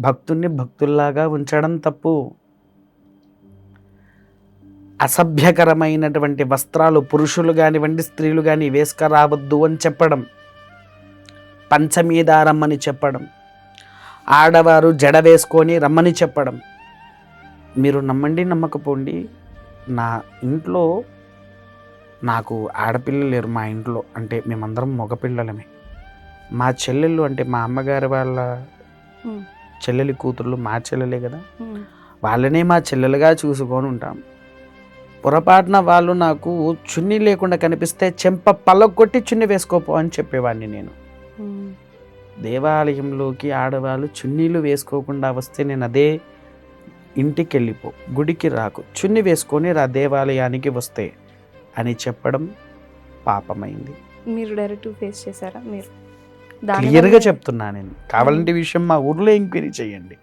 భక్తుణ్ణి భక్తుల్లాగా ఉంచడం తప్పు. అసభ్యకరమైనటువంటి వస్త్రాలు పురుషులు కానివ్వండి స్త్రీలు కానీ వేసుకరావద్దు అని చెప్పడం. పంచమీ రమ్మని చెప్పడం. ఆడవారు జడ వేసుకొని రమ్మని చెప్పడం. మీరు నమ్మండి నమ్మకపోండి. నా ఇంట్లో నాకు ఆడపిల్లలు లేరు మా ఇంట్లో. అంటే మేమందరం మగపిల్లలమే. మా చెల్లెళ్ళు అంటే మా అమ్మగారి వాళ్ళ చెల్లెలి కూతుర్లు మా చెల్లెలే కదా. వాళ్ళనే మా చెల్లెలుగా చూసుకొని ఉంటాం. పొరపాటున వాళ్ళు నాకు చున్నీ లేకుండా కనిపిస్తే చెంప పళ్ళకొట్టి చున్నీ వేసుకోపో అని చెప్పేవాడిని నేను. దేవాలయంలోకి ఆడవాళ్ళు చున్నీలు వేసుకోకుండా వస్తే నేను అదే ఇంటికి వెళ్ళిపో గుడికి రాకు చున్ని వేసుకొని రా దేవాలయానికి వస్తే అని చెప్పడం పాపమైంది. మీరు డైరెక్ట్ ఫేస్ చేశారా? మీరు క్లియర్గా చెప్తున్నా నేను. కావాలంటే విషయం మా ఊర్లో ఎంక్వైరీ చేయండి.